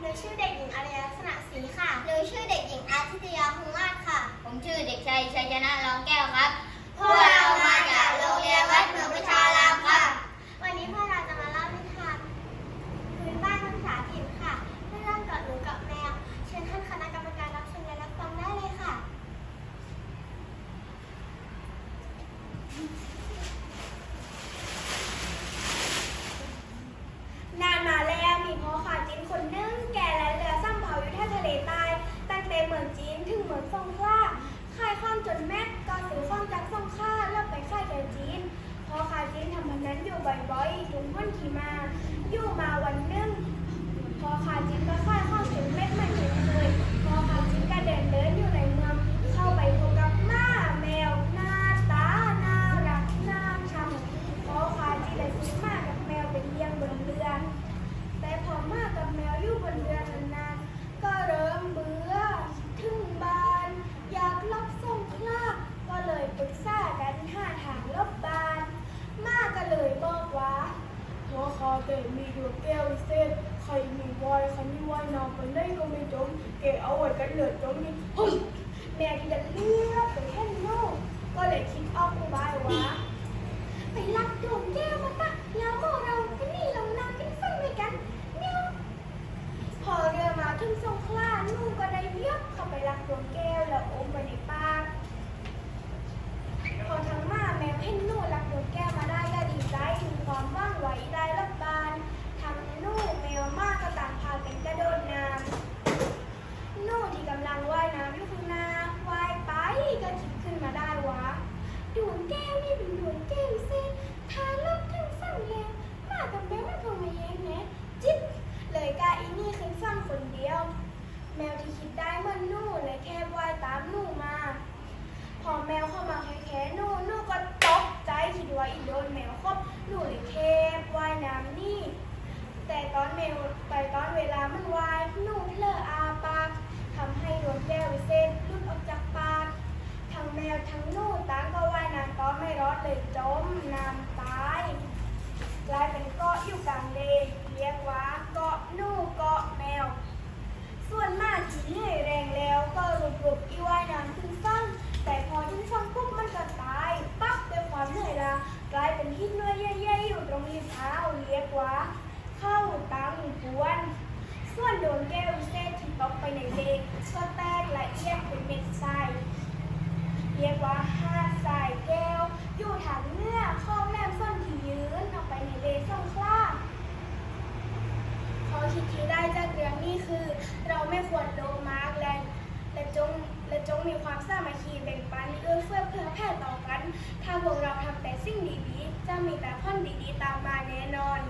หนูชื่อเด็กหญิงอารยกษณะศรีค่ะ หนูชื่อเด็กหญิงอาทิตยาคงมาศค่ะ ผมชื่อเด็กชายชัยชนะร้องแก้ ขี่มา อยู่มาวันนึงพอขาจินก็ค่อยเข้าถึงเม็ดมันเห็นเลย พอขาจินก็เดินเดินอยู่ในเมือง เข้าไปพบกับหน้าแมวหน้าตาน่ารักน่าชังพอขาจินเลยซื้อมากับแมวไปเลี้ยงบนเรือ แต่พอมากับแมวอยู่บนเรือนานๆก็เริ่มเบื่อถึงบ้าน อยากลบส่งคลาก็เลยปรึกษากันหาทางลบบ้าน มาก็เลยบอกว่า หั วคอเตมีดวงแก้วเส้นใครมีวายใครมีวายน้ำกันได้ก็ไม่จมเกะเอาไว้กันเหลือจมนี่เฮ้ยแม่ที่จะเลือกไปแค่นลูกก็เลยคิดออกอุบายว่า ไปรักดวงแก้วมาปะแล้วพวกเราไปนี่ลงน้ำกันฟังด้วยกันเนี่ยพอเรือมาถึงสงขลาลูกก็ได้เลือกเข้าไปรักดวงแก้วแล้วอมไว้ในปากพอทั้งมาแมวเห็นลูกรักดวงแก้วมาได้ก็ดีใจมีความว่างไหวได้รับบานทั้งลูกแมวมากก็ต่างพากันกระโดดน้ำ นู่นที่กำลังว่ายน้ำอยู่ข้างหน้าว่ายไปก็คิดขึ้นมาได้ว่าดวงแก้วนี่เป็นดวงแก้วเส้นทาลบทั้งฝั่งแล้วมากับแมวมันคงมาแย้งแนะจิ๊บเลยกล้าอีนี่ขึ้นฝั่งคนเดียว แมวที่คิดได้มันนู่นเลยแค่ว่ายตามนู่มา พอแมวเข้ามาแค่ๆนู่นนู่ก็ตกใจคิดว่าอี โดนแมวครบนู่เลยเค่ว่ายน้ำนี่ แต่ตอนแมวไปตอนเวลามันวายหนูเพลออาปากทำให้ดวงแก้ววิเศษหลุดออกจากปากทั้งแมวทั้งหนูต่างก็ว่ายน้ำตอนไม่รอดเลยจมน้ำตายกลายเป็น ว เข้าตังกวน ส่วนโดนแก้วเส้นที่ตกไปในเลกก็แตกละเอียดเป็นเม็ดทรายเรียกว่าห้าทรายแก้ว อยู่ทางเนื้อข้อแหลมส้นที่ยืนออกไปในเลกส่งคลาข้อคิดที่ได้จากเรื่องนี้คือ เราไม่ควรโลมากและและจงและจงมีความสามัคคีแบ่งปันเอื้อเฟื้อเพื่อแผ่ต่อกัน ถ้าพวกเราทำแต่สิ่งดีๆ จะมีแต่ผลดีๆตามมาแน่นอน